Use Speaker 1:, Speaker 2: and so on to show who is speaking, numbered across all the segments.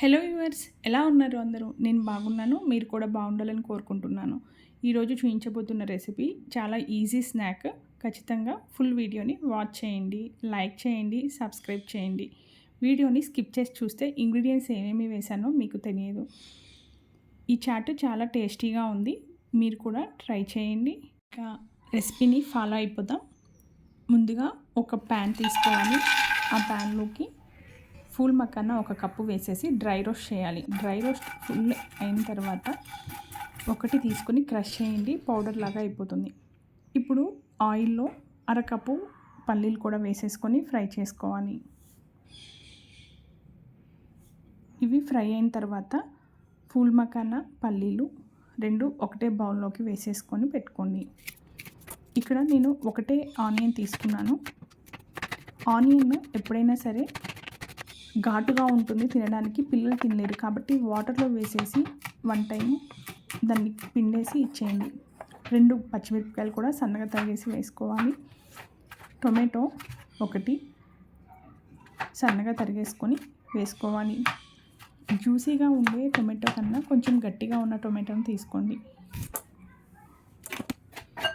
Speaker 1: Hello yours ఎలా ఉన్నారు అందరూ? నేను బాగున్నాను మీరు కూడా బాగుండాలని కోరుకుంటున్నాను. ఈరోజు చూపించబోతున్న రెసిపీ చాలా ఈజీ స్నాక్. ఖచ్చితంగా ఫుల్ వీడియోని వాచ్ చేయండి లైక్ చేయండి సబ్స్క్రైబ్ చేయండి. వీడియోని స్కిప్ చేసి చూస్తే ఇంగ్రీడియంట్స్ ఏమేమి వేశానో మీకు తెలియదు. ఈ చాట్ చాలా టేస్టీగా ఉంది మీరు కూడా ట్రై చేయండి. ఇంకా రెసిపీని ఫాలో అయిపోదాం. ముందుగా ఒక ప్యాన్ తీసుకోవాలి. ఆ ప్యాన్లోకి ఫుల్ మక్కన ఒక కప్పు వేసేసి డ్రై రోస్ట్ చేయాలి. డ్రై రోస్ట్ ఫుల్ అయిన తర్వాత ఒకటి తీసుకొని క్రష్ చేయండి. పౌడర్ లాగా అయిపోతుంది. ఇప్పుడు ఆయిల్లో అరకప్పు పల్లీలు కూడా వేసేసుకొని ఫ్రై చేసుకోవాలి. ఇవి ఫ్రై అయిన తర్వాత ఫూల్ మకాన పల్లీలు రెండు ఒకటే బౌల్లోకి వేసేసుకొని పెట్టుకోండి. ఇక్కడ నేను ఒకటే ఆనియన్ తీసుకున్నాను. ఆనియన్ ఎప్పుడైనా సరే ఘాటుగా ఉంటుంది తినడానికి. పిల్లలు తినలేరు. కాబట్టి వాటర్లో వేసేసి వన్ టైం దాన్ని పిండేసి ఇచ్చేయండి. రెండు పచ్చిమిరపకాయలు కూడా సన్నగా తరిగేసి వేసుకోవాలి. టొమాటో ఒకటి సన్నగా తరిగేసుకొని వేసుకోవాలి. జ్యూసీగా ఉండే టొమాటో కన్నా కొంచెం గట్టిగా ఉన్న టొమాటోని తీసుకోండి.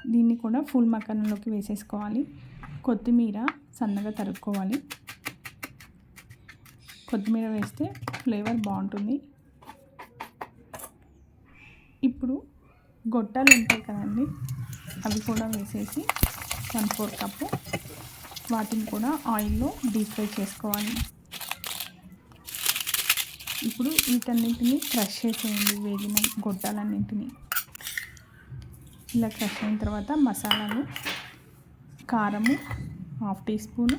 Speaker 1: దీన్ని కూడా ఫుల్ మకానంలోకి వేసేసుకోవాలి. కొత్తిమీర సన్నగా తరుక్కోవాలి. కొత్తిమీర వేస్తే ఫ్లేవర్ బాగుంటుంది. ఇప్పుడు గొట్టాలు ఉంటాయి కదండి అవి కూడా వేసేసి వన్ ఫోర్ కప్పు వాటిని కూడా ఆయిల్లో డీప్ ఫ్రై చేసుకోవాలి. ఇప్పుడు వీటన్నింటినీ క్రష్ చేసేయండి వేగిన గొడ్డలన్నింటినీ ఇలా క్రష్ అయిన తర్వాత మసాలాలు కారము హాఫ్ టీ స్పూను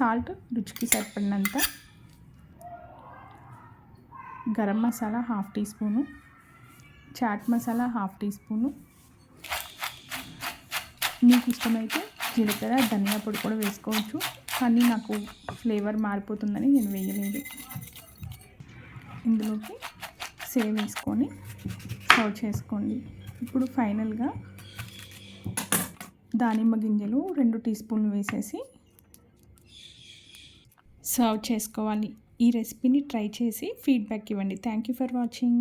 Speaker 1: సాల్ట్ రుచికి సరిపడినంత garam masala half teaspoon chaat masala half teaspoon. మీకు ఇష్టమైతే జీలకర్ర ధనియా పొడి కూడా వేసుకోవచ్చు కానీ నాకు ఫ్లేవర్ మారిపోతుందని నేను వేయలేదు. ఇందులోకి సేవ్ వేసుకొని సర్వ్ చేసుకోండి. ఇప్పుడు ఫైనల్గా దానిమ్మ గింజలు రెండు టీ స్పూన్లు వేసేసి సర్వ్ చేసుకోవాలి ఈ రెసిపీని ట్రై చేసి ఫీడ్బ్యాక్ ఇవ్వండి. Thank you for watching